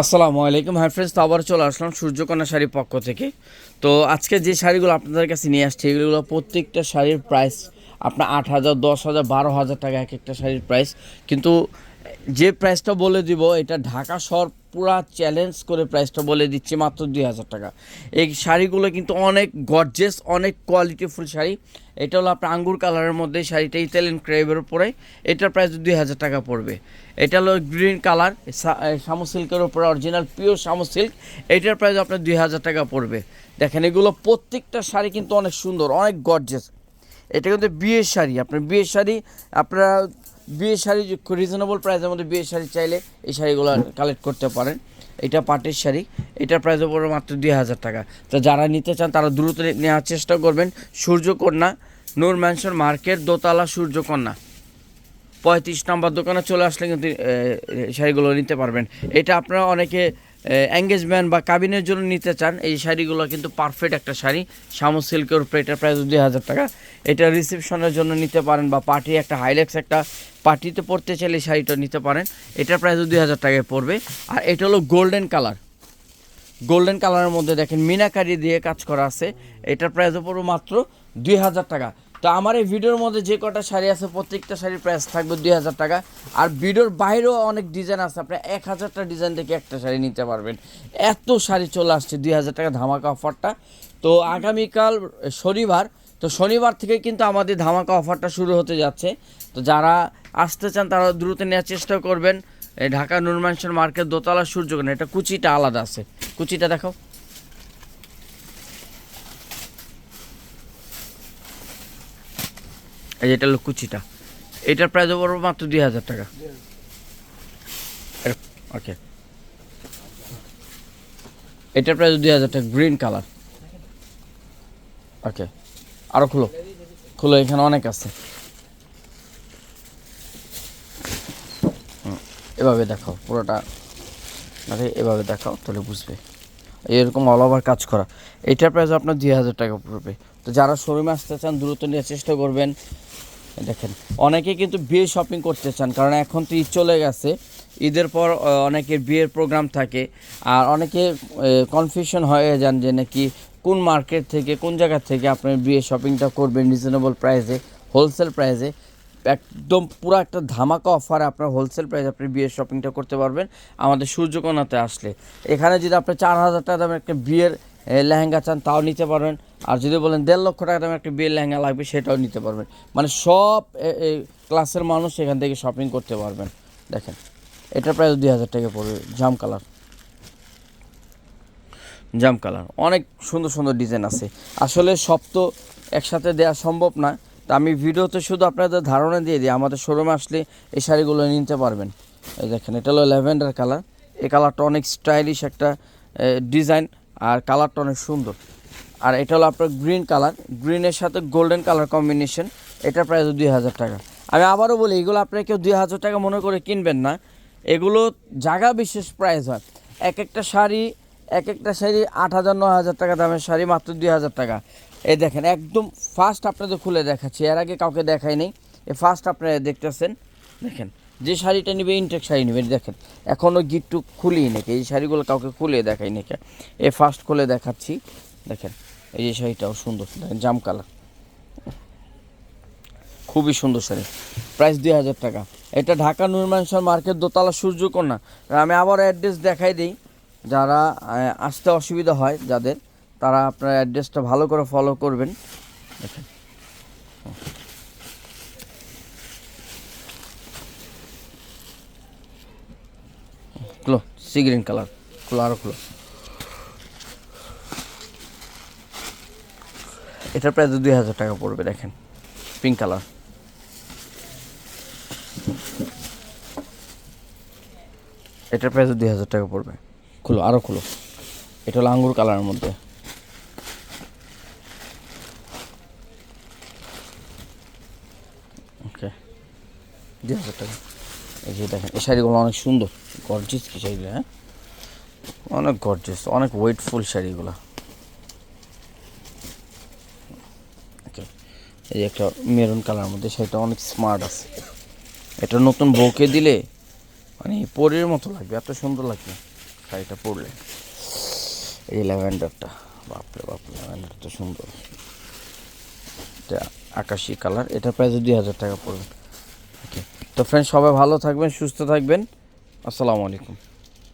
আসসালামু আলাইকুম hi friends তো আবার চলে আসলাম সূর্যকন্যা শাড়ির পক্ষ থেকে। তো আজকে যে শাড়িগুলো আপনাদের কাছে নিয়ে আসছে, এগুলো প্রত্যেকটা শাড়ির প্রাইস আপনার আট হাজার, দশ হাজার, বারো হাজার টাকা এক একটা শাড়ির প্রাইস কিন্তু যে প্রাইসটা বলে দিব, এটা ঢাকা শহর পুরা চ্যালেঞ্জ করে প্রাইসটা বলে দিচ্ছি মাত্র দুই হাজার টাকা। এই শাড়িগুলো কিন্তু অনেক গর্জেস অনেক কোয়ালিটিফুল শাড়ি। এটা হলো আপনার আঙ্গুর কালারের মধ্যে, শাড়িটা ইতালিয়ান ক্রেবের উপরে। এটার প্রাইস দুই হাজার টাকা পড়বে। এটা হলো গ্রিন কালার শামু সিল্কের উপরে অরিজিনাল পিওর শামু সিল্ক এটার প্রাইস আপনার দুই হাজার টাকা পড়বে। দেখেন, এগুলো প্রত্যেকটা শাড়ি কিন্তু অনেক সুন্দর, অনেক গর্জেস এটা কিন্তু বিয়ের শাড়ি, আপনার বিয়ের শাড়ি, আপনারা বিয়ের শাড়ি রিজনেবল প্রাইসের মধ্যে বিয়ে শাড়ি চাইলে এই শাড়িগুলো কালেক্ট করতে পারেন। এটা পাটের শাড়ি এটার প্রাইস পড়বে মাত্র দুই হাজার টাকা। তো যারা নিতে চান, তারা দ্রুত নেওয়ার চেষ্টা করবেন। সূর্যকন্যা, নূর ম্যানসর মার্কেট দোতলা সূর্যকন্যা। পঁয়ত্রিশ নম্বর দোকানে চলে আসলে কিন্তু শাড়িগুলো নিতে পারবেন। এটা আপনারা অনেকে এঙ্গেজমেন্ট বা কাবিনের জন্য নিতে চান, এই শাড়িগুলো কিন্তু পারফেক্ট একটা শাড়ি। শামু সিল্কের উপরে এটার প্রাইস দুই হাজার টাকা। এটা রিসেপশনের জন্য নিতে পারেন বা পার্টি একটা হাইলেক্স একটা পার্টিতে পরতে চাইলে শাড়িটা নিতে পারেন। এটার প্রাইস দুই হাজার টাকায় পড়বে। আর এটা হলো গোল্ডেন কালার গোল্ডেন কালারের মধ্যে দেখেন, মিনাকারি দিয়ে কাজ করা আছে। এটার প্রাইস পড়বে মাত্র দুই হাজার টাকা। তো আমার এই ভিডিওর মধ্যে যে কটা শাড়ি আছে, প্রত্যেকটা শাড়ির প্রাইস থাকবে দুই হাজার টাকা। আর ভিডিওর বাইরেও অনেক ডিজাইন আছে, আপনি এক হাজারটা ডিজাইন থেকে একটা শাড়ি নিতে পারবেন। এত শাড়ি চলে আসছে দুই হাজার টাকা ধামাকা অফারটা তো আগামীকাল শনিবার, তো শনিবার থেকে কিন্তু আমাদের ধামাকা অফারটা শুরু হতে যাচ্ছে। তো যারা আসতে চান, তারা দ্রুত নেওয়ার চেষ্টা করবেন। ঢাকা নুরমানসন মার্কেট দোতলা সূর্যকোনা এটা কুচিটা আলাদা আছে। কুচিটা দেখো এই এটা হলো কুচিটা। এটার প্রাইস পড়বে মাত্র দুই হাজার টাকা। ওকে এটার প্রাইস দুই হাজার টাকা গ্রিন কালার ওকে আরও খুলো। খুলো, এখানে অনেক আছে। এভাবে দেখাও, পুরোটা। আরে, এভাবে দেখাও, তাহলে বুঝবে। এরকম অল ওভার কাজ করা। এটার প্রাইস আপনার দুই হাজার টাকা পড়বে। তো যারা শোরুমে আসতে চান দ্রুত নেওয়ার চেষ্টা করবেন। দেখেন অনেকে কিন্তু বিয়ে শপিং করতে চান কারণ এখন তো ঈদ চলে গেছে। ঈদের পর আহ, অনেকের বিয়ের প্রোগ্রাম থাকে। আর অনেকে কনফিউশন হয়ে যান যে নাকি কোন মার্কেট থেকে কোন জায়গা থেকে আপনি বিয়ে শপিংটা করবেন রিজনেবল প্রাইসে হোলসেল প্রাইসে একদম পুরো একটা ধামাকা অফারে আপনার হোলসেল প্রাইস আপনি বিয়ের শপিংটা করতে পারবেন। আমাদের সূর্যকোনাতে আসলে। এখানে যদি আপনি চার হাজার টাকা দামের একটা বিয়ের লেহেঙ্গা চান, তাও নিতে পারবেন। আর যদি বলেন দেড় লক্ষ টাকা দামের একটা বিয়ের লেহেঙ্গা লাগবে, সেটাও নিতে পারবেন। মানে সব ক্লাসের মানুষ এখান থেকে শপিং করতে পারবেন। দেখেন, এটা প্রায় দুই হাজার টাকা পড়বে, জাম কালার। জাম কালার, অনেক সুন্দর সুন্দর ডিজাইন আছে। আসলে সব তো একসাথে দেওয়া সম্ভব না। তা আমি ভিডিওতে শুধু আপনাদের ধারণা দিয়ে দিই, আমাদের শোরুমে আসলে এই শাড়িগুলো নিতে পারবেন। এই দেখেন, এটা হলো ল্যাভেন্ডার কালার। এই কালারটা অনেক স্টাইলিশ একটা ডিজাইন আর কালারটা অনেক সুন্দর। আর এটা হলো আপনার গ্রিন কালার গ্রিনের সাথে গোল্ডেন কালার কম্বিনেশন এটার প্রাইস দুই হাজার টাকা। আমি আবারও বলি, এগুলো আপনারা কেউ দুই হাজার টাকা মনে করে কিনবেন না। এগুলো জায়গা বিশেষ প্রাইস হয়। এক একটা শাড়ি, এক একটা শাড়ি আট হাজার ন হাজার টাকা দামের শাড়ি, মাত্র দুই হাজার টাকা। এই দেখেন, একদম ফার্স্ট আপনাদের খুলে দেখাচ্ছি। এর আগে কাউকে দেখাই নেই। এ ফার্স্ট আপনারা দেখতেছেন। দেখেন যে শাড়িটা নেবে ইনটেক শাড়ি নেবে দেখেন এখনও গিট্টু খুলিয়ে নাকি, এই শাড়িগুলো কাউকে খুলে দেখাই নাকি। এ ফার্স্ট খুলে দেখাচ্ছি, দেখেন, এই যে শাড়িটাও সুন্দর জাম কালার। খুবই সুন্দর শাড়ি প্রাইস দুই হাজার টাকা। এটা ঢাকা নুরমানসর মার্কেট দোতলা সূর্যকন্যা। আমি আবার অ্যাড্রেস দেখাই দিই, যারা আসতে অসুবিধা হয়, যাদের, তারা আপনার অ্যাড্রেসটা ভালো করে ফলো করবেন। দেখেন। খুলো সি গ্রিন কালার খুলো আরও খুলো। এটার প্রাইস দুই হাজার টাকা পড়বে, দেখেন পিঙ্ক কালার এটার প্রাইস দুই হাজার টাকা পড়বে। খুলো আরও খুলো। এটা হলো আঙ্গুর কালারের মধ্যে। ওকে দুই হাজার টাকা। এই যে দেখেন, এই শাড়িগুলো অনেক সুন্দর। গর্জিস কি শাড়িগুলো হ্যাঁ? অনেক গর্জিস অনেক ওয়েটফুল শাড়িগুলো। এই একটা মেরুন কালার মধ্যে সেটা অনেক স্মার্ট আছে। এটা নতুন বউকে দিলে মানে পরের মতো লাগবে, এত সুন্দর লাগবে শাড়িটা পরলে। এই ল্যাভেন্ডারটা, বাপরে বাপ ল্যাভেন্ডার তো সুন্দর। এটা আকাশি কালার এটা প্রায় দুই হাজার টাকা পড়বে। তো ফ্রেন্ডস সবাই ভালো থাকবেন সুস্থ থাকবেন। আসসালামু আলাইকুম।